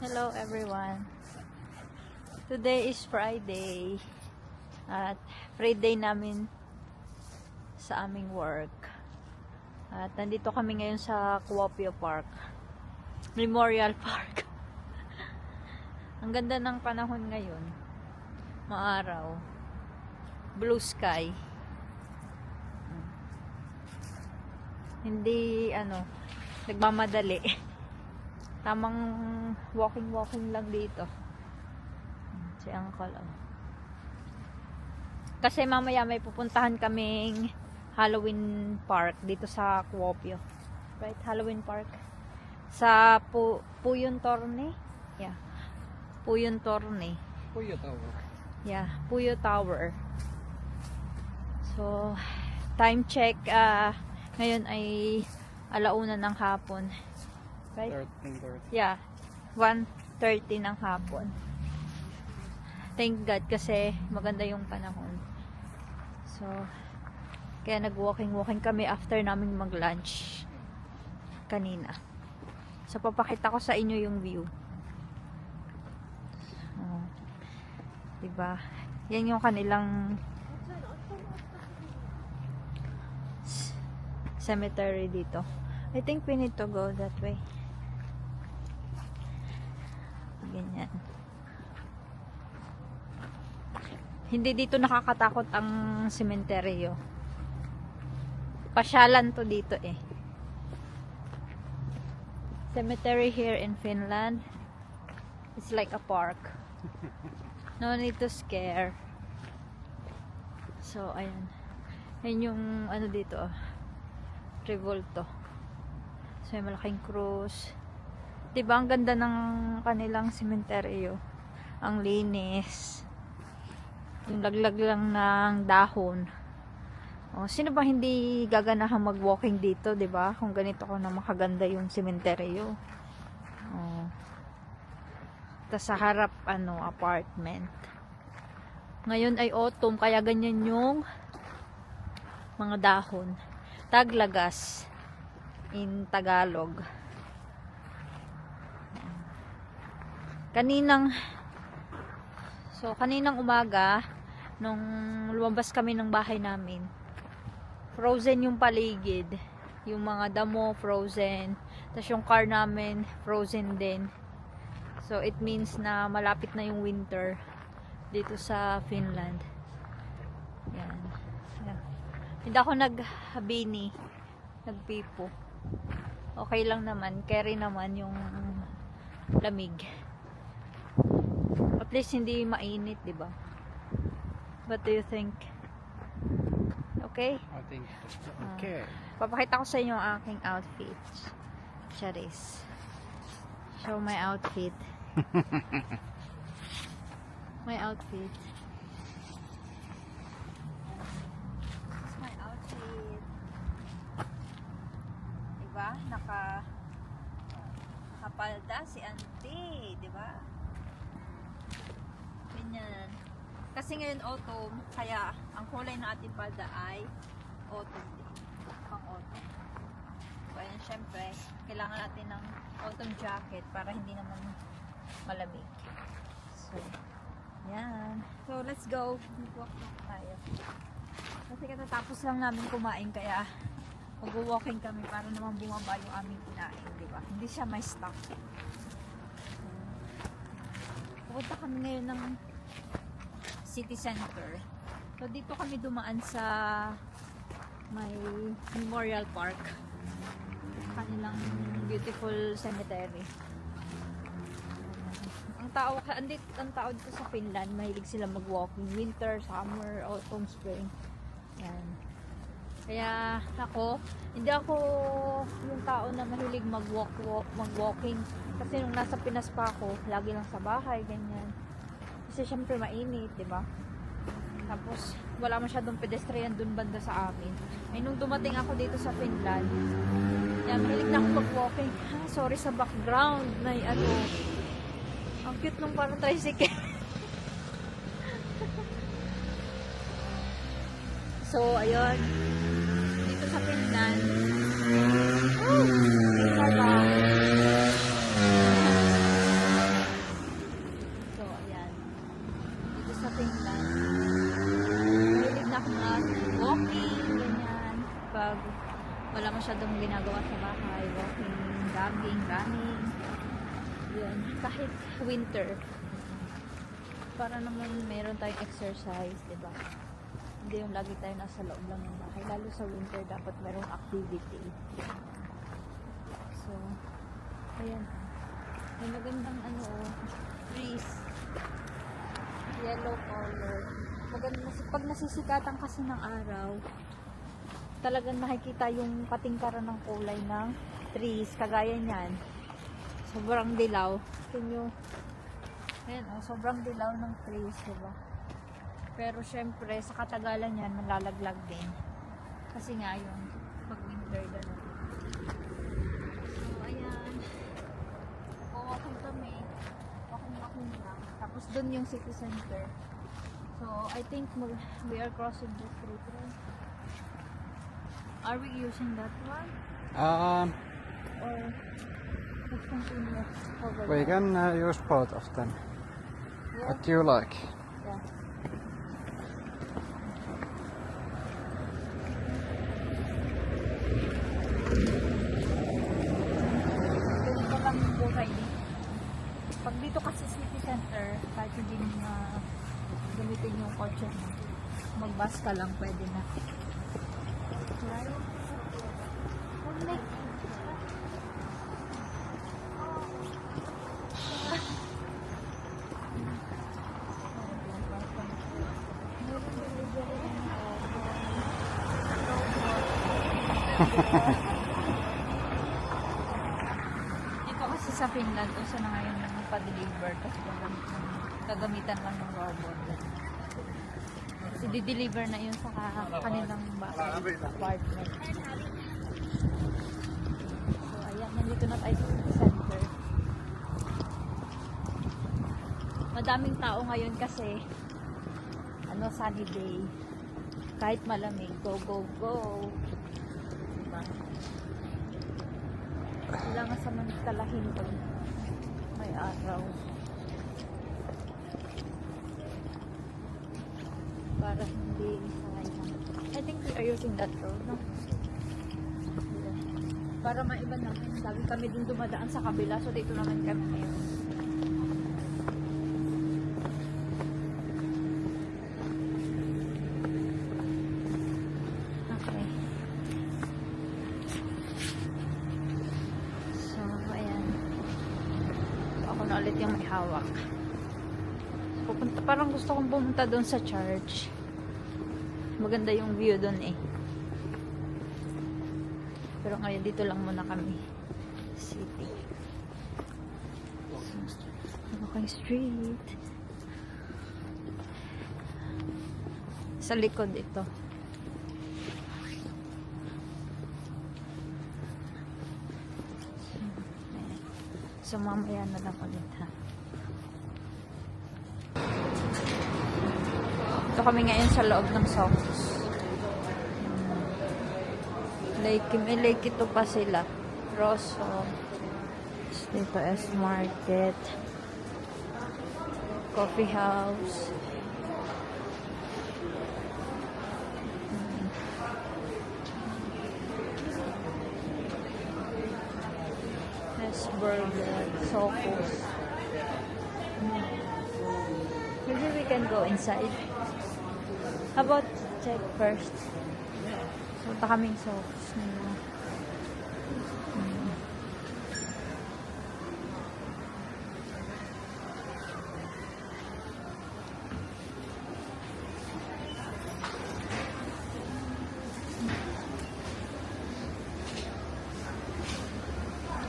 Hello everyone. Today is Friday. At free day namin sa aming work. At nandito kami ngayon sa Kuopio Park. Memorial Park. Ang ganda ng panahon ngayon. Maaraw. Blue sky. Hindi ano, nagmamadali. Tamang walking-walking lang dito. Si Uncle, oh. Kasi mamaya may pupuntahan kaming Halloween Park dito sa Kuopio. Right? Halloween Park. Sa Pu Puyon Torne. Yeah. Puyon Torne. Puyo Tower. Yeah. Puyo Tower. So, time check. ah ngayon ay alauna ng hapon. Right? 13, 30. Yeah. 1.30 ng hapon. Thank God kasi maganda yung panahon. So, kaya nag-walking-walking kami after naming mag-lunch kanina. So, papakita ko sa inyo yung view. Oh. Diba? Yan yung kanilang cemetery dito. I think we need to go that way. Ganyan. Hindi dito nakakatakot ang sementeryo. Pasyalan to dito eh. Cemetery here in Finland. It's like a park. No need to scare. So, ayan. Ayan yung ano dito. ah. Revolto. So, may malaking cross. Diba, ang ganda ng kanilang sementeryo. Ang linis. Yung laglag lang ng dahon. Oh, sino ba hindi gaganahan mag-walking dito, 'di ba? Kung ganito ko na makaganda yung sementeryo. Oh. Tapos sa harap ano, apartment. Ngayon ay autumn kaya ganyan yung mga dahon. Taglagas in Tagalog. Kaninang So, kaninang umaga, nung lumabas kami ng bahay namin, frozen yung paligid. Yung mga damo, frozen. Tapos yung car namin, frozen din. So, it means na malapit na yung winter dito sa Finland. Yan. Yan. Hindi ako naghabini. Nagpipo. Okay lang naman. Carry naman yung lamig. At least hindi mainit, 'di ba? What do you think? Okay? I think. Okay. Papakita ko sa inyo ang aking outfit. Charis. Show my outfit. my outfit. It's my outfit. Diba? Naka nakapalda si auntie, diba? Ganyan. Kasi ngayon autumn, kaya ang kulay ng ating palda ay autumn din. Pang autumn. So, ayan, syempre, kailangan natin ng autumn jacket para hindi naman malamig. So, yan. So, let's go. Walk na tayo. Kasi katatapos lang namin kumain, kaya mag-walking kami para naman bumaba yung aming kinain, di ba? Hindi siya may stock. Pupunta kami ngayon ng city center. So, dito kami dumaan sa may Memorial Park. Kanilang beautiful cemetery. Ang tao, andit, ang tao dito sa Finland, mahilig sila mag-walking. Winter, summer, autumn, spring. Yan. Kaya ako, hindi ako yung tao na mahilig mag-walk, walk, mag-walking. Kasi nung nasa Pinas pa ako, lagi lang sa bahay, ganyan. Kasi syempre mainit, di ba? Tapos, wala masyadong pedestrian dun banda sa amin. Ay, nung dumating ako dito sa Finland, yan, mahilig na ako mag-walking. Ah, sorry sa background, na ano, ang cute nung parang tricycle. so, ayun. Dito sa Finland, oh, may sarap. running. Yun, kahit winter. Para naman meron tayong exercise, di ba? Hindi yung lagi tayo nasa loob lang ng bahay. Lalo sa winter, dapat merong activity. So, ayan. May magandang ano, oh, trees. Yellow color. Maganda, pag nasisikatan kasi ng araw, talagang nakikita yung patingkaran ng kulay ng trees. Kagaya niyan. Sobrang dilaw. Can you, ayan oh, sobrang dilaw ng trees, diba? Pero syempre, sa katagalan yan, malalaglag din. Kasi nga yung pag winter gano'n. So, ayan. Walking kami. Walking, walking lang. Tapos dun yung city center. So, I think we are crossing the street, right? Are we using that one? Um, Or we there? can uh, use both of them. Yeah. What you like? Yeah. Ganito lang yung buhay dito. Pag dito kasi city center, kahit hindi mo na gamitin yung kotse mo, mag-bus ka lang, pwede na. Right? Huwag Dito Finland, uso na ngayon ng pa-deliver kasi gagamit ng, gagamitan lang ng robot. Kasi di-deliver na yun sa ka- kanilang bahay, apartment. So, ayan, nandito na tayo sa center. Madaming tao ngayon kasi ano, sunny day. Kahit malamig, go, go, go. Diba? Kailangan samantalahin pag may araw. Para hindi sayang. I think we are using that road, no? Para maiba naman. Lagi kami din dumadaan sa kabila, so dito naman kami ngayon. Okay. So, ayan. Ako na ulit yung may hawak. Pupunta, parang gusto kong pumunta doon sa church. Maganda yung view doon eh. Pero ngayon dito lang muna kami. City. Walking street. Sa likod ito. So, mamaya na lang ulit ha. Ito kami ngayon sa loob ng Socos. Lake, may lake ito pa sila. Rosso. Dito S Market. Coffee house. S Burger. Socos. Maybe we can go inside. How about check first? Punta kaming nila. Hmm.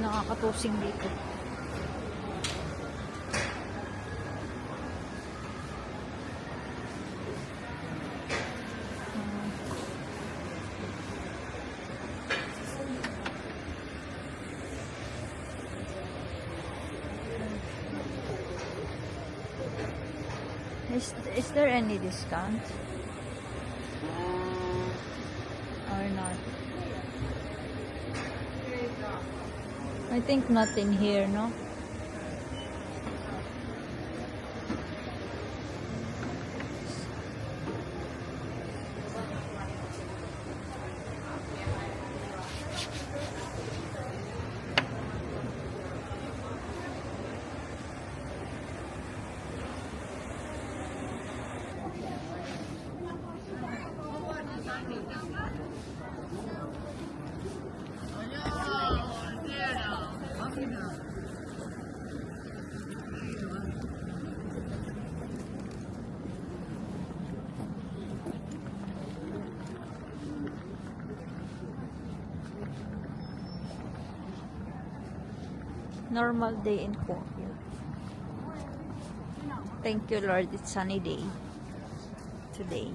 Nakakatusing dito. Is, is there any discount? Or not? I think not in here, no? Normal day in Kuopio. Thank you, Lord. It's sunny day today.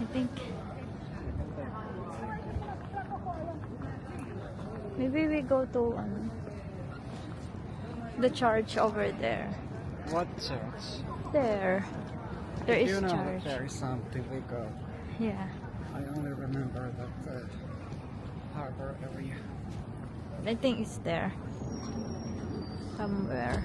I think maybe we go to um, the church over there. What church? There, there is you know church. there is something we go. Yeah, I only remember that uh, harbor area. I think it's there somewhere.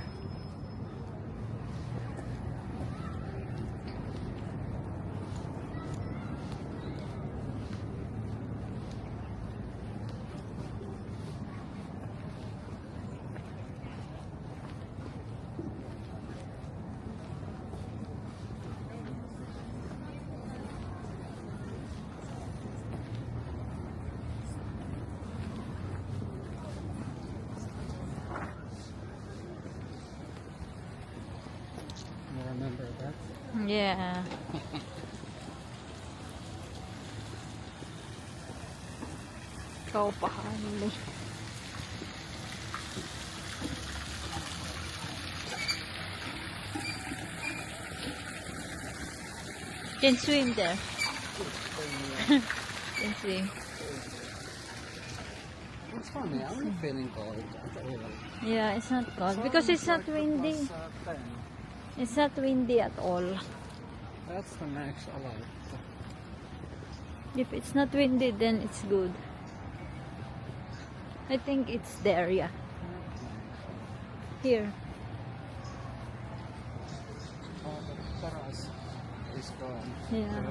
You remember that? Yeah. Ikaw pa, Hanley. Can swim there. Can swim. It's funny. I'm not feeling cold. Yeah, it's not cold because it's not windy. Uh, Plus, 10. It's not windy at all. That's the max allowed. If it's not windy, then it's good. I think it's there, yeah. Here. Oh, the terrace is gone. Yeah.